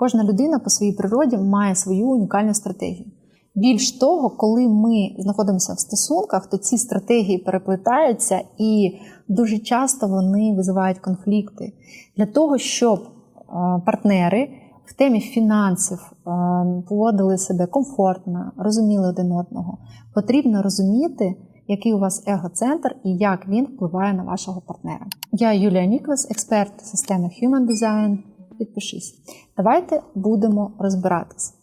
Кожна людина по своїй природі має свою унікальну стратегію. Більш того, коли ми знаходимося в стосунках, то ці стратегії переплетаються і дуже часто вони визивають конфлікти для того, щоб е, партнери в темі фінансів е, поводили себе комфортно, розуміли один одного. Потрібно розуміти, який у вас егоцентр і як він впливає на вашого партнера. Я Юлія Ніквес, експерт системи Human Design. Підпишись. Давайте будемо розбиратись.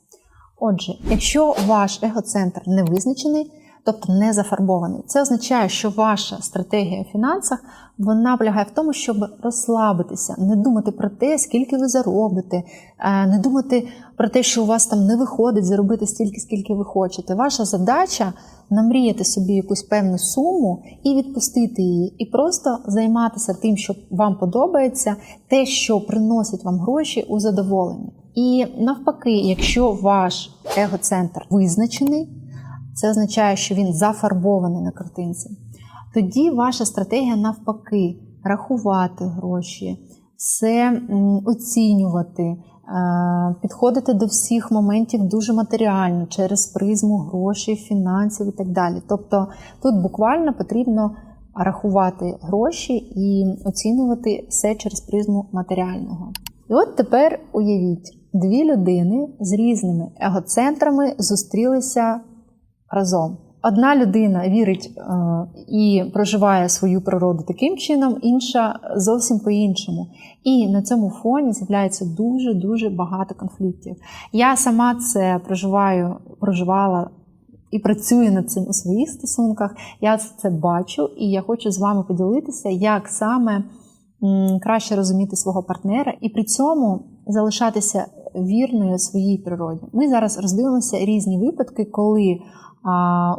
Отже, якщо ваш егоцентр не визначений, тобто не зафарбований, це означає, що ваша стратегія в фінансах вона полягає в тому, щоб розслабитися, не думати про те, скільки ви заробите, е, не думати про те, що у вас там не виходить заробити стільки, скільки ви хочете. Ваша задача намріяти собі якусь певну суму і відпустити її, і просто займатися тим, що вам подобається, те, що приносить вам гроші у задоволення. І навпаки, якщо ваш егоцентр визначений, це означає, що він зафарбований на картинці. Тоді ваша стратегія навпаки рахувати гроші, все оцінювати, підходити до всіх моментів дуже матеріально через призму грошей, фінансів і так далі. Тобто тут буквально потрібно рахувати гроші і оцінювати все через призму матеріального. І от тепер уявіть, дві людини з різними егоцентрами зустрілися разом. Одна людина вірить е, і проживає свою природу таким чином, інша зовсім по-іншому. І на цьому фоні з'являється дуже-дуже багато конфліктів. Я сама це проживаю, проживала і працюю над цим у своїх стосунках. Я це бачу, і я хочу з вами поділитися, як саме краще розуміти свого партнера і при цьому залишатися вірною своїй природі. Ми зараз роздивимося різні випадки, коли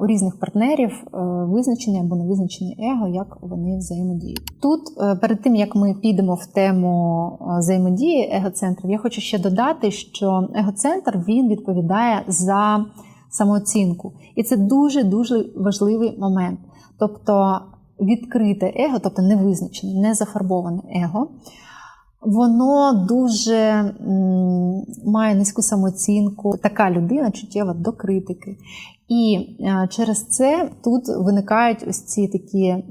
у різних партнерів е, визначене або не визначене его, як вони взаємодіють. Тут е, перед тим як ми підемо в тему е, взаємодії егоцентрів, я хочу ще додати, що егоцентр він відповідає за самооцінку, і це дуже дуже важливий момент. Тобто відкрите его, тобто невизначене, не зафарбоване его. Воно дуже має низьку самооцінку, така людина чуттєва до критики. І е, через це тут виникають ось ці такі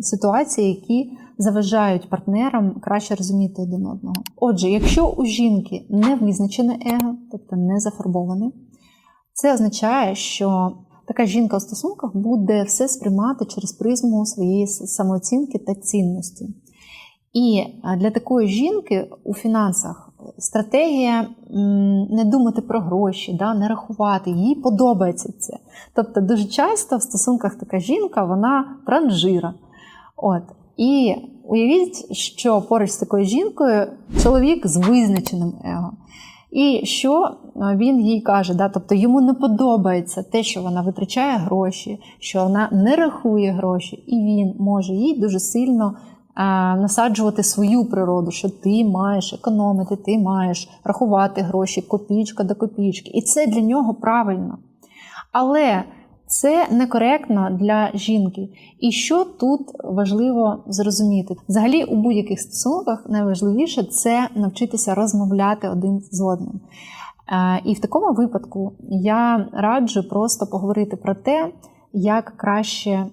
ситуації, які заважають партнерам краще розуміти один одного. Отже, якщо у жінки не визначене его, тобто не зафарбоване, це означає, що така жінка у стосунках буде все сприймати через призму своєї самооцінки та цінності. І для такої жінки у фінансах стратегія не думати про гроші, да, не рахувати, їй подобається це. Тобто, дуже часто в стосунках така жінка, вона транжира. От. І уявіть, що поруч з такою жінкою чоловік з визначеним его. І що він їй каже, да, тобто йому не подобається те, що вона витрачає гроші, що вона не рахує гроші, і він може їй дуже сильно насаджувати свою природу, що ти маєш економити, ти маєш рахувати гроші, копійка до копійки. І це для нього правильно. Але це некоректно для жінки. І що тут важливо зрозуміти? Взагалі, у будь-яких стосунках найважливіше це навчитися розмовляти один з одним. І в такому випадку я раджу просто поговорити про те, як краще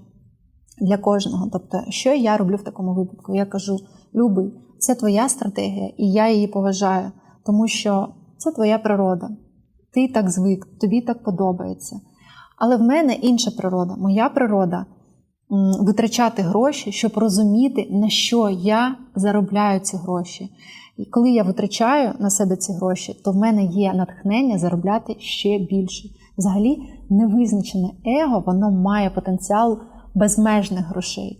для кожного. Тобто, що я роблю в такому випадку? Я кажу: Любий, це твоя стратегія, і я її поважаю, тому що це твоя природа. Ти так звик, тобі так подобається. Але в мене інша природа, моя природа витрачати гроші, щоб розуміти, на що я заробляю ці гроші. І коли я витрачаю на себе ці гроші, то в мене є натхнення заробляти ще більше. Взагалі, невизначене его, воно має потенціал безмежних грошей.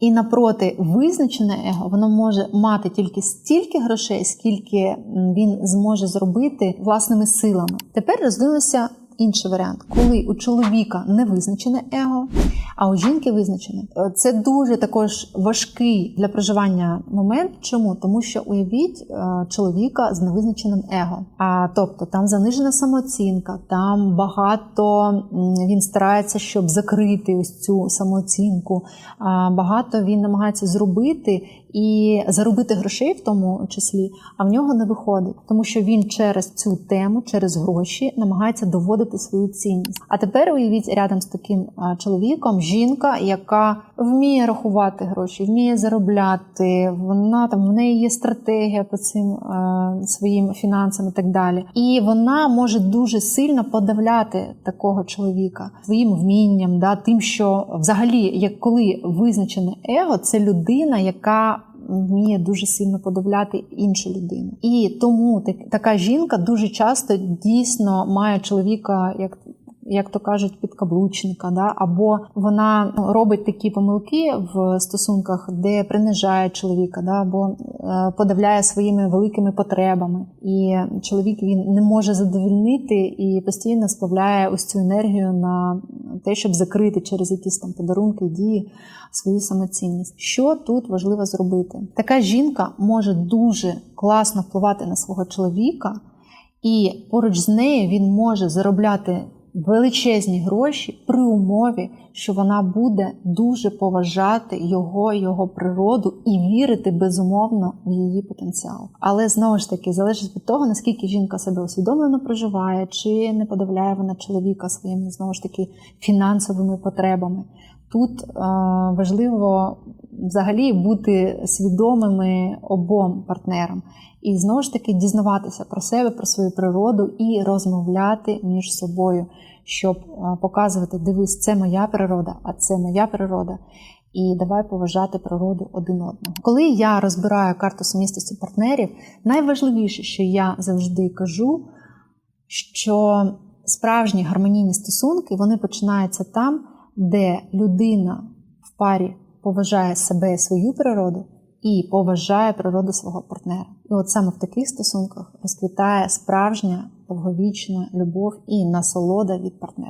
І напроти, визначене его, воно може мати тільки стільки грошей, скільки він зможе зробити власними силами. Тепер роздивимося інший варіант, коли у чоловіка не визначене его, а у жінки визначене. Е, це дуже також важкий для проживання момент. Чому? Тому що уявіть е, чоловіка з невизначеним его. А тобто там занижена самооцінка, там багато він старається, щоб закрити ось цю самооцінку. Багато він намагається зробити і заробити грошей в тому числі, а в нього не виходить, тому що він через цю тему, через гроші намагається доводити свою цінність. А тепер уявіть рядом з таким чоловіком жінка, яка вміє рахувати гроші, вміє заробляти. Вона там в неї є стратегія по цим е, своїм фінансам і так далі. І вона може дуже сильно подавляти такого чоловіка своїм вмінням, да, тим, що взагалі, як коли визначене его, це людина, яка вміє дуже сильно подавляти іншу людину. І тому так, така жінка дуже часто дійсно має чоловіка, як як то кажуть, підкаблучника, да? або вона ну, робить такі помилки в стосунках, де принижає чоловіка, да? або е, подавляє своїми великими потребами. І чоловік він не може задовільнити і постійно сплавляє ось цю енергію на те, щоб закрити через якісь там подарунки, дії свою самоцінність. Що тут важливо зробити? Така жінка може дуже класно впливати на свого чоловіка, і поруч з нею він може заробляти величезні гроші при умові, що вона буде дуже поважати його, його природу і вірити безумовно в її потенціал. Але знову ж таки залежить від того, наскільки жінка себе усвідомлено проживає, чи не подавляє вона чоловіка своїми знову ж таки фінансовими потребами. Тут е, важливо взагалі бути свідомими обом партнерам і знову ж таки дізнаватися про себе, про свою природу і розмовляти між собою, щоб е, показувати: дивись, це моя природа, а це моя природа. І давай поважати природу один одного. Коли я розбираю карту сумістості партнерів, найважливіше, що я завжди кажу, що справжні гармонійні стосунки вони починаються там, де людина в парі поважає себе і свою природу і поважає природу свого партнера. І от саме в таких стосунках розквітає справжня довговічна любов і насолода від партнерства.